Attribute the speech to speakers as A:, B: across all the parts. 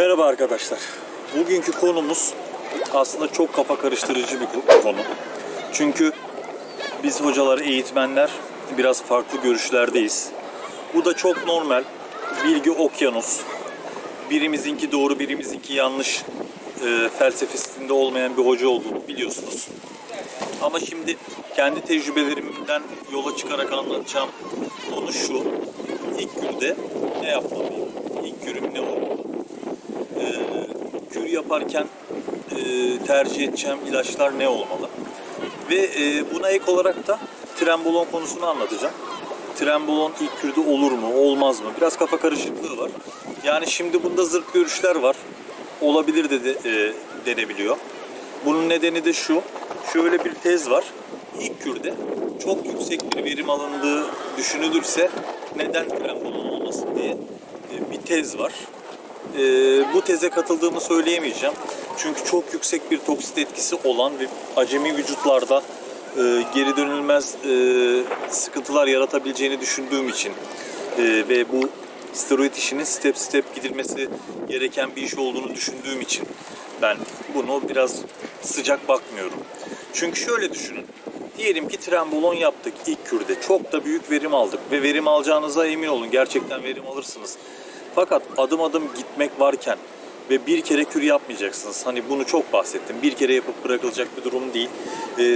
A: Merhaba arkadaşlar. Bugünkü konumuz aslında çok kafa karıştırıcı bir ko- konu. Çünkü biz hocalar, eğitmenler biraz farklı görüşlerdeyiz. Bu da çok normal. Bilgi okyanus. Birimizinki doğru, birimizinki yanlış e, felsefesinde olmayan bir hoca olduğunu biliyorsunuz. Ama şimdi kendi tecrübelerimden yola çıkarak anlatacağım konu şu. İlk günde ne yapmalıyım? İlk günüm ne olmalı? Yaparken e, tercih edeceğim ilaçlar ne olmalı? Ve e, buna ek olarak da trembolon konusunu anlatacağım. Trembolon ilk kürde olur mu, olmaz mı? Biraz kafa karışıklığı var. Yani şimdi bunda zırt görüşler var. Olabilir de, de e, denebiliyor. Bunun nedeni de şu. Şöyle bir tez var. İlk kürde çok yüksek bir verim alındığı düşünülürse neden trembolon olmasın diye e, bir tez var. E, bu teze katıldığımı söyleyemeyeceğim. Çünkü çok yüksek bir toksit etkisi olan ve acemi vücutlarda e, geri dönülmez e, sıkıntılar yaratabileceğini düşündüğüm için e, ve bu steroid işinin step step gidilmesi gereken bir iş olduğunu düşündüğüm için ben bunu biraz sıcak bakmıyorum. Çünkü şöyle düşünün. Diyelim ki trembolon yaptık ilk kürde. Çok da büyük verim aldık ve verim alacağınıza emin olun. Gerçekten verim alırsınız. Fakat adım adım gitmek varken ve bir kere kür yapmayacaksınız. Hani bunu çok bahsettim. Bir kere yapıp bırakılacak bir durum değil.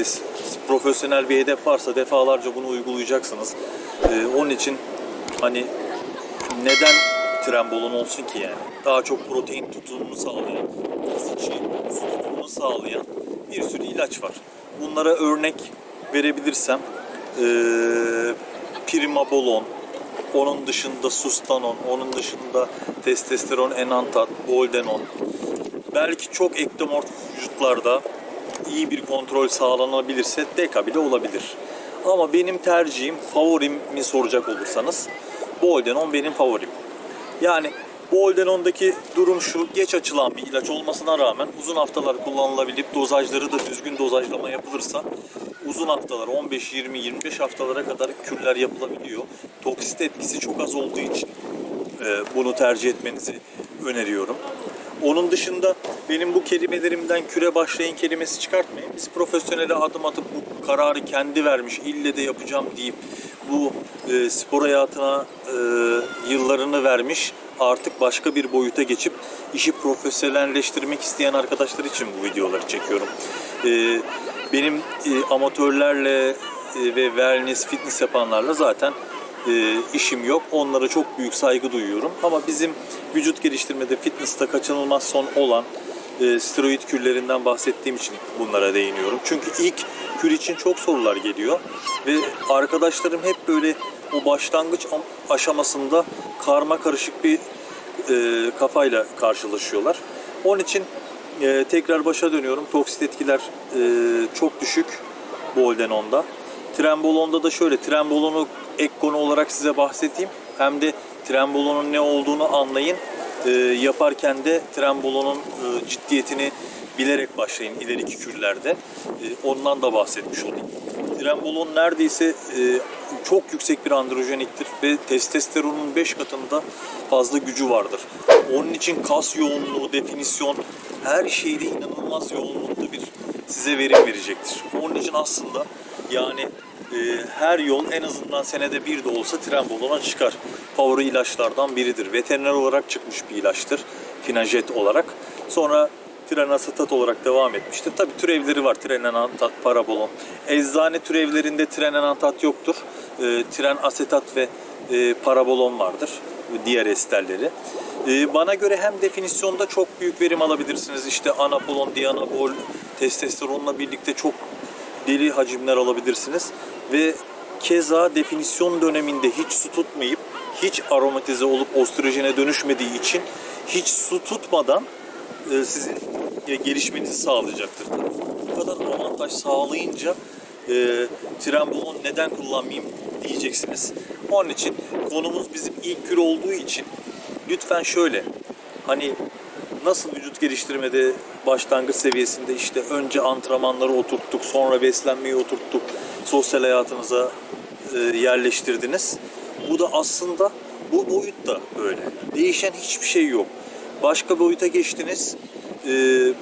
A: S- profesyonel bir hedef varsa defalarca bunu uygulayacaksınız. Ee, onun için hani neden trembolon olsun ki yani? Daha çok protein tutumunu sağlayan, içi su tutumunu sağlayan bir sürü ilaç var. Bunlara örnek verebilirsem eee primabolon, onun dışında sustanon, onun dışında testosteron enantat, boldenon. Belki çok ektomorf vücutlarda iyi bir kontrol sağlanabilirse deka bile olabilir. Ama benim tercihim, favorimi soracak olursanız Boldenon benim favorim. Yani Boldenon'daki durum şu, geç açılan bir ilaç olmasına rağmen uzun haftalar kullanılabilip dozajları da düzgün dozajlama yapılırsa uzun haftalar 15, 20, 25 haftalara kadar kürler yapılabiliyor. Toksit etkisi çok az olduğu için e, bunu tercih etmenizi öneriyorum. Onun dışında benim bu kelimelerimden küre başlayın kelimesi çıkartmayın. Biz profesyonele adım atıp bu kararı kendi vermiş, ille de yapacağım deyip bu e, spor hayatına e, yıllarını vermiş artık başka bir boyuta geçip işi profesyonelleştirmek isteyen arkadaşlar için bu videoları çekiyorum. E, benim e, amatörlerle e, ve wellness fitness yapanlarla zaten e, işim yok. Onlara çok büyük saygı duyuyorum. Ama bizim vücut geliştirmede fitness'ta kaçınılmaz son olan steroid kürlerinden bahsettiğim için bunlara değiniyorum. Çünkü ilk kür için çok sorular geliyor ve arkadaşlarım hep böyle o başlangıç aşamasında karma karışık bir e, kafayla karşılaşıyorlar. Onun için e, tekrar başa dönüyorum. Toksit etkiler e, çok düşük Boldenon'da. Trembolon'da da şöyle, trembolonu ek konu olarak size bahsedeyim. Hem de trembolonun ne olduğunu anlayın. E, yaparken de trembolonun e, ciddiyetini bilerek başlayın ileriki kürlerde. E, ondan da bahsetmiş olayım. Trembolon neredeyse e, çok yüksek bir androjeniktir ve testosteronun 5 katında fazla gücü vardır. Onun için kas yoğunluğu, definisyon her şeyde inanılmaz yoğunlukta bir size verim verecektir. Onun için aslında yani e, her yol en azından senede bir de olsa trembolona çıkar. Favori ilaçlardan biridir. Veteriner olarak çıkmış bir ilaçtır. Finajet olarak. Sonra trenasetat olarak devam etmiştir. Tabi türevleri var. Trenenantat, parabolon. Eczane türevlerinde trenenantat yoktur. E, tren asetat ve e, parabolon vardır. Diğer esterleri. E, bana göre hem definisyonda çok büyük verim alabilirsiniz. İşte anapolon, dianabol, testosteronla birlikte çok deli hacimler alabilirsiniz. Ve keza definisyon döneminde hiç su tutmayıp hiç aromatize olup ostrojene dönüşmediği için hiç su tutmadan e, sizin e, gelişmenizi sağlayacaktır. Bu kadar avantaj sağlayınca e, trembolon neden kullanmayayım diyeceksiniz. Onun için konumuz bizim ilk kür olduğu için lütfen şöyle hani nasıl vücut geliştirmede başlangıç seviyesinde işte önce antrenmanları oturttuk, sonra beslenmeyi oturttuk, sosyal hayatınıza e, yerleştirdiniz. Bu da aslında bu boyutta böyle. Değişen hiçbir şey yok. Başka boyuta geçtiniz. Ee,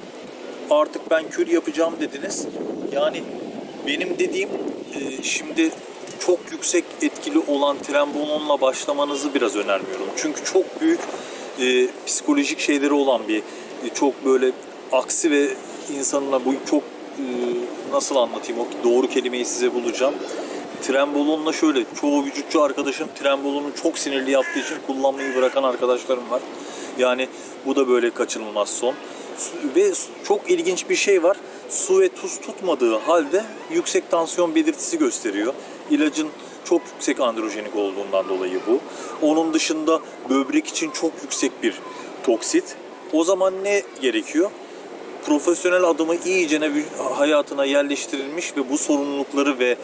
A: artık ben kür yapacağım dediniz. Yani benim dediğim e, şimdi çok yüksek etkili olan trenbolonla başlamanızı biraz önermiyorum. Çünkü çok büyük e, psikolojik şeyleri olan bir e, çok böyle aksi ve insanına bu çok e, nasıl anlatayım o doğru kelimeyi size bulacağım. Trenbolonla şöyle çoğu vücutçu arkadaşım trenbolonu çok sinirli yaptığı için kullanmayı bırakan arkadaşlarım var. Yani bu da böyle kaçınılmaz son. Ve çok ilginç bir şey var. Su ve tuz tutmadığı halde yüksek tansiyon belirtisi gösteriyor. İlacın çok yüksek androjenik olduğundan dolayı bu. Onun dışında böbrek için çok yüksek bir toksit. O zaman ne gerekiyor? profesyonel adımı iyicene hayatına yerleştirilmiş ve bu sorumlulukları ve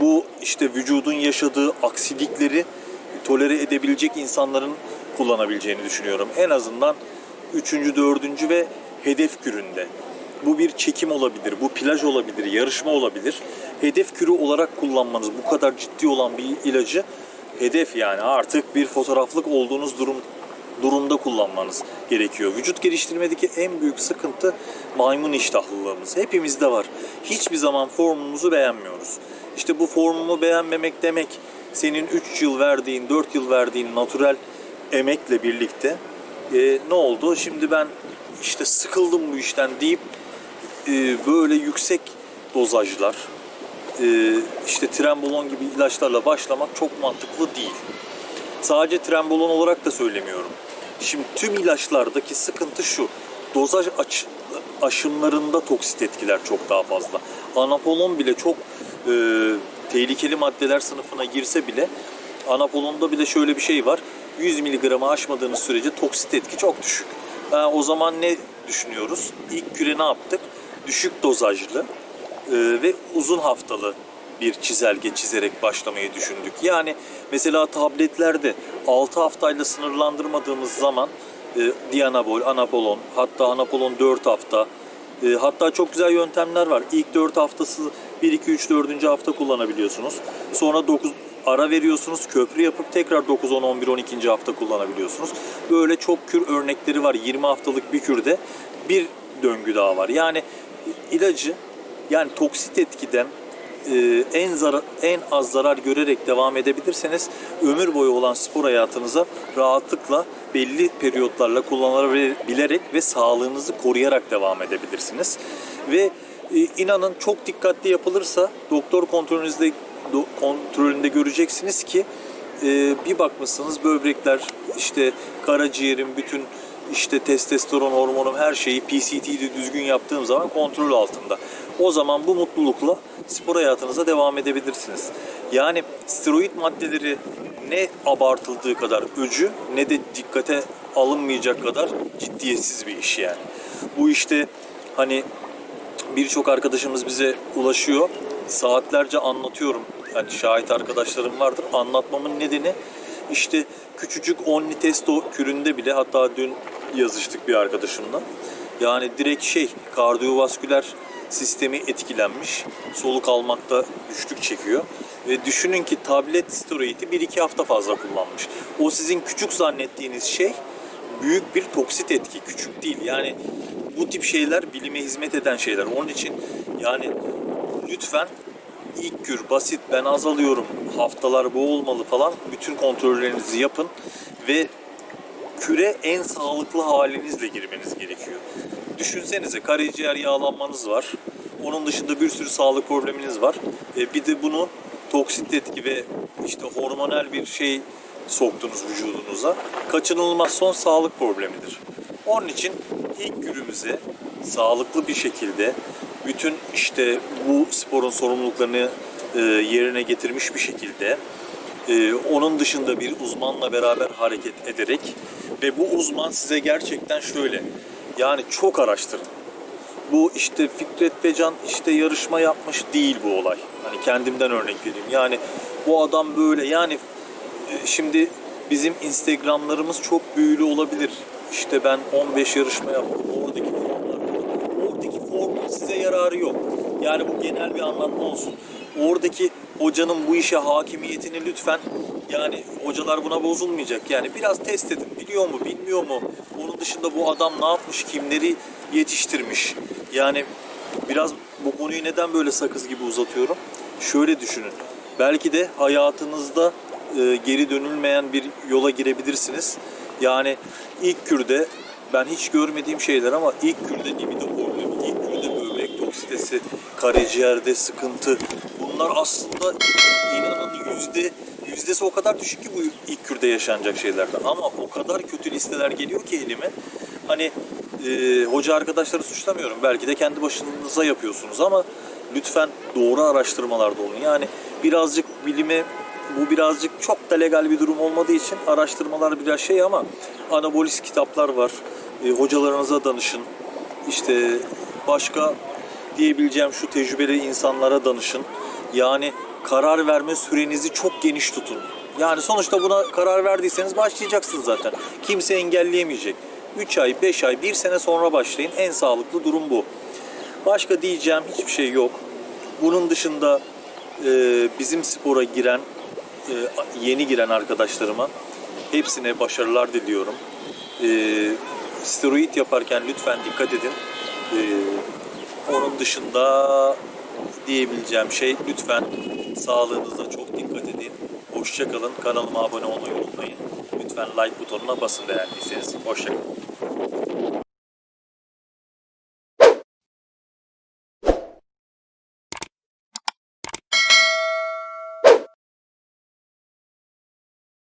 A: bu işte vücudun yaşadığı aksilikleri tolere edebilecek insanların kullanabileceğini düşünüyorum. En azından 3. 4. ve hedef küründe. Bu bir çekim olabilir, bu plaj olabilir, yarışma olabilir. Hedef kürü olarak kullanmanız bu kadar ciddi olan bir ilacı hedef yani artık bir fotoğraflık olduğunuz durum durumda kullanmanız gerekiyor. Vücut geliştirmedeki en büyük sıkıntı maymun iştahlılığımız. Hepimizde var. Hiçbir zaman formumuzu beğenmiyoruz. İşte bu formumu beğenmemek demek senin 3 yıl verdiğin, 4 yıl verdiğin natürel emekle birlikte e, ne oldu? Şimdi ben işte sıkıldım bu işten deyip e, böyle yüksek dozajlar, e, işte trenbolon gibi ilaçlarla başlamak çok mantıklı değil. Sadece trenbolon olarak da söylemiyorum. Şimdi tüm ilaçlardaki sıkıntı şu. Dozaj aç, aşımlarında toksit etkiler çok daha fazla. Anapolon bile çok e, tehlikeli maddeler sınıfına girse bile anapolonda bile şöyle bir şey var. 100 miligramı aşmadığınız sürece toksit etki çok düşük. Ha, o zaman ne düşünüyoruz? İlk küre ne yaptık? Düşük dozajlı e, ve uzun haftalı bir çizelge çizerek başlamayı düşündük. Yani mesela tabletlerde 6 haftayla sınırlandırmadığımız zaman e, Dianabol, Anapolon, hatta Anapolon 4 hafta, e, hatta çok güzel yöntemler var. İlk 4 haftası 1, 2, 3, 4. hafta kullanabiliyorsunuz. Sonra 9 ara veriyorsunuz, köprü yapıp tekrar 9, 10, 11, 12. hafta kullanabiliyorsunuz. Böyle çok kür örnekleri var. 20 haftalık bir kürde bir döngü daha var. Yani ilacı yani toksit etkiden e, en zarar, en az zarar görerek devam edebilirseniz ömür boyu olan spor hayatınıza rahatlıkla belli periyotlarla kullanabilerek ve sağlığınızı koruyarak devam edebilirsiniz. Ve e, inanın çok dikkatli yapılırsa doktor kontrolünüzde kontrolünde göreceksiniz ki e, bir bakmışsınız böbrekler işte karaciğerin bütün işte testosteron hormonum her şeyi PCT'de düzgün yaptığım zaman kontrol altında. O zaman bu mutlulukla spor hayatınıza devam edebilirsiniz. Yani steroid maddeleri ne abartıldığı kadar öcü ne de dikkate alınmayacak kadar ciddiyetsiz bir iş yani. Bu işte hani birçok arkadaşımız bize ulaşıyor. Saatlerce anlatıyorum. Yani şahit arkadaşlarım vardır. Anlatmamın nedeni işte küçücük onli testo küründe bile hatta dün yazıştık bir arkadaşımla. Yani direkt şey kardiyovasküler sistemi etkilenmiş. Soluk almakta güçlük çekiyor. Ve düşünün ki tablet steroidi 1-2 hafta fazla kullanmış. O sizin küçük zannettiğiniz şey büyük bir toksit etki. Küçük değil. Yani bu tip şeyler bilime hizmet eden şeyler. Onun için yani lütfen ilk kür basit ben azalıyorum haftalar bu olmalı falan bütün kontrollerinizi yapın ve küre en sağlıklı halinizle girmeniz gerekiyor. Düşünsenize karaciğer yağlanmanız var. Onun dışında bir sürü sağlık probleminiz var. E, bir de bunu toksit etki ve işte hormonal bir şey soktunuz vücudunuza. Kaçınılmaz son sağlık problemidir. Onun için ilk günümüze sağlıklı bir şekilde bütün işte bu sporun sorumluluklarını e, yerine getirmiş bir şekilde ee, onun dışında bir uzmanla beraber hareket ederek ve bu uzman size gerçekten şöyle yani çok araştırın. Bu işte Fikret Becan işte yarışma yapmış değil bu olay. Hani kendimden örnek vereyim. Yani bu adam böyle yani e, şimdi bizim Instagramlarımız çok büyülü olabilir. İşte ben 15 yarışma yaptım. Oradaki formlar falan. Oradaki formun size yararı yok. Yani bu genel bir anlatma olsun. Oradaki hocanın bu işe hakimiyetini lütfen yani hocalar buna bozulmayacak. Yani biraz test edin. Biliyor mu, bilmiyor mu? Onun dışında bu adam ne yapmış, kimleri yetiştirmiş? Yani biraz bu konuyu neden böyle sakız gibi uzatıyorum? Şöyle düşünün. Belki de hayatınızda e, geri dönülmeyen bir yola girebilirsiniz. Yani ilk kürde ben hiç görmediğim şeyler ama ilk kürde libido ilk kürde toksitesi, karaciğerde sıkıntı. Bunlar aslında inanın yüzde yüzdesi o kadar düşük ki bu ilk kürde yaşanacak şeylerden. Ama o kadar kötü listeler geliyor ki elime. Hani e, hoca arkadaşları suçlamıyorum. Belki de kendi başınıza yapıyorsunuz ama lütfen doğru araştırmalarda olun. Yani birazcık bilime bu birazcık çok da legal bir durum olmadığı için araştırmalar biraz şey ama anabolist kitaplar var. E, hocalarınıza danışın. İşte başka diyebileceğim şu tecrübeli insanlara danışın. Yani karar verme sürenizi çok geniş tutun. Yani sonuçta buna karar verdiyseniz başlayacaksınız zaten. Kimse engelleyemeyecek. 3 ay, 5 ay, 1 sene sonra başlayın. En sağlıklı durum bu. Başka diyeceğim hiçbir şey yok. Bunun dışında e, bizim spora giren, e, yeni giren arkadaşlarıma hepsine başarılar diliyorum. E, steroid yaparken lütfen dikkat edin. E, onun dışında diyebileceğim şey lütfen sağlığınıza çok dikkat edin. Hoşçakalın. Kanalıma abone olmayı unutmayın. Lütfen like butonuna basın beğendiyseniz. Hoşçakalın.